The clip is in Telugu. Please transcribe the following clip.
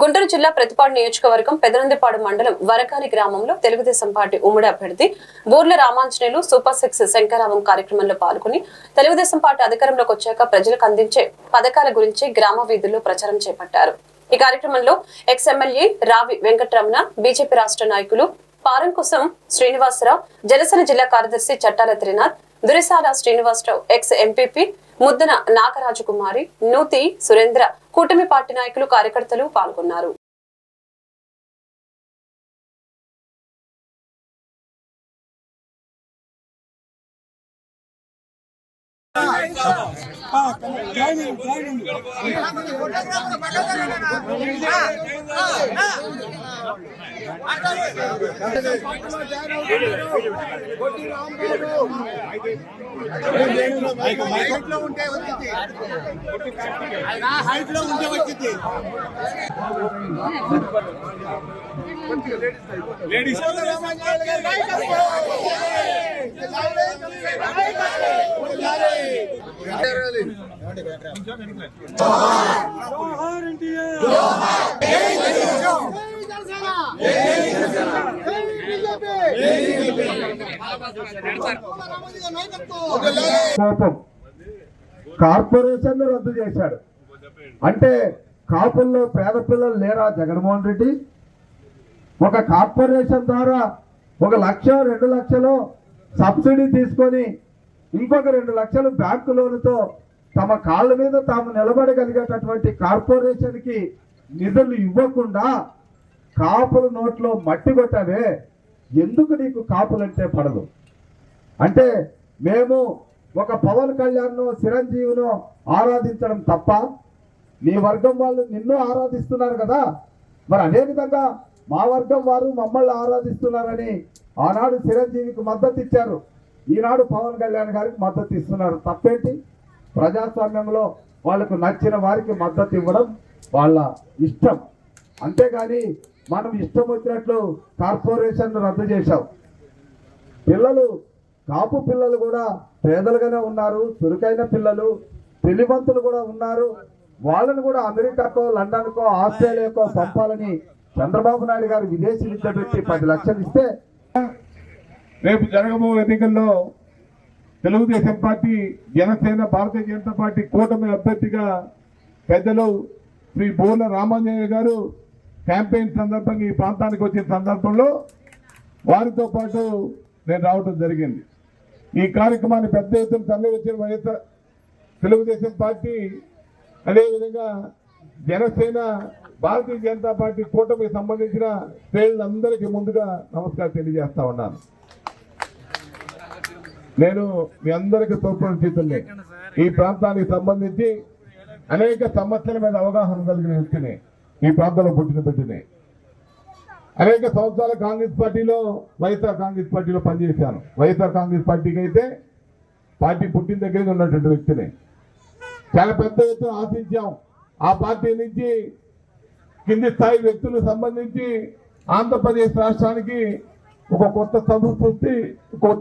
గుంటూరు జిల్లా ప్రతిపాడు నియోజకవర్గం పెదనందిపాడు మండలం వరకాలి గ్రామంలో తెలుగుదేశం పార్టీ ఉమ్మడి అభ్యర్థి బూర్ల రామాంజనేయులు సూపర్ సిక్స్ శంకరావం కార్యక్రమంలో పాల్గొని తెలుగుదేశం పార్టీ అధికారంలోకి వచ్చాక ప్రజలకు అందించే పథకాల గురించి గ్రామ వీధుల్లో ప్రచారం చేపట్టారు. ఈ కార్యక్రమంలో ఎక్స్ఎమ్మెల్యే రావి వెంకటరమణ బీజేపీ రాష్ట్ర నాయకులు పారంకుసం శ్రీనివాసరావు జనసేన జిల్లా కార్యదర్శి చట్టాల త్రినాథ్ దురిసాల శ్రీనివాసరావు ఎక్స్ ఎంపీపీ ముద్దన నాగరాజు కుమారి నూతి సురేంద్ర కూటమి పార్టీ నాయకులు కార్యకర్తలు పాల్గొన్నారు. హైట్లో ఉంటే వచ్చింది హైట్లో ఉంటే వచ్చింది లేడీస్ కోపం కార్పొరేషన్ రద్దు చేశాడు. అంటే కాపుల్లో పేద పిల్లలు లేరా జగన్మోహన్ రెడ్డి? ఒక కార్పొరేషన్ ద్వారా ఒక లక్ష రెండు లక్షలు సబ్సిడీ తీసుకొని ఇంకొక రెండు లక్షలు బ్యాంకు లోనుతో తమ కాళ్ళ మీద తాము నిలబడగలిగేటటువంటి కార్పొరేషన్కి నిధులు ఇవ్వకుండా కాపుల నోట్లో మట్టి కొట్టావే ఎందుకు నీకు కాపులంటే పడదు? అంటే మేము ఒక పవన్ కళ్యాణ్ను చిరంజీవిను ఆరాధించడం తప్ప నీ వర్గం వాళ్ళు నిన్ను ఆరాధిస్తున్నారు కదా? మరి అదే విధంగా మా వర్గం వారు మమ్మల్ని ఆరాధిస్తున్నారని ఆనాడు చిరంజీవికి మద్దతు ఇచ్చారు. ఈనాడు పవన్ కళ్యాణ్ గారికి మద్దతు ఇస్తున్నారు. తప్పేంటి? ప్రజాస్వామ్యంలో వాళ్ళకు నచ్చిన వారికి మద్దతు ఇవ్వడం వాళ్ళ ఇష్టం. అంతేగాని మనం ఇష్టం వచ్చినట్లు కార్పొరేషన్ రద్దు చేశాం. పిల్లలు కాపు పిల్లలు కూడా పేదలుగానే ఉన్నారు చురుకైన పిల్లలు తెలివంతులు కూడా ఉన్నారు. వాళ్ళను కూడా అమెరికాకో లండన్కో ఆస్ట్రేలియాకో పంపాలని చంద్రబాబు నాయుడు గారు విదేశీ విద్య పెట్టి పది లక్షలు ఇస్తే రేపు జరగబో ఎన్నికల్లో తెలుగుదేశం పార్టీ జనసేన భారతీయ జనతా పార్టీ కూటమి అభ్యర్థిగా పెద్దలు శ్రీ బోర్ల రామాంజనేయ గారు క్యాంపెయిన్ సందర్భంగా ఈ ప్రాంతానికి వచ్చిన సందర్భంలో వారితో పాటు నేను రావడం జరిగింది. ఈ కార్యక్రమాన్ని పెద్ద ఎత్తున తరలి వచ్చిన వైఎస్ఆర్ తెలుగుదేశం పార్టీ అదేవిధంగా జనసేన భారతీయ జనతా పార్టీ కూటమికి సంబంధించిన శ్రేణులందరికీ ముందుగా నమస్కారం తెలియజేస్తా ఉన్నాను. నేను మీ అందరికీ తోడ్పడుతుంది ఈ ప్రాంతానికి సంబంధించి అనేక సమస్యల మీద అవగాహన కలిగిన వ్యక్తిని ఈ ప్రాంతంలో పుట్టిన పెట్టిని అనేక సంవత్సరాల కాంగ్రెస్ పార్టీలో వైఎస్ఆర్ కాంగ్రెస్ పార్టీలో పనిచేశాను. వైఎస్ఆర్ కాంగ్రెస్ పార్టీకి అయితే పార్టీ పుట్టిన దగ్గర ఉన్నటువంటి వ్యక్తిని. చాలా పెద్ద ఎత్తున ఆశించాం. ఆ పార్టీ నుంచి కింది స్థాయి వ్యక్తులకు సంబంధించి ఆంధ్రప్రదేశ్ రాష్ట్రానికి ఒక కొత్త సంస్కృతి కొత్త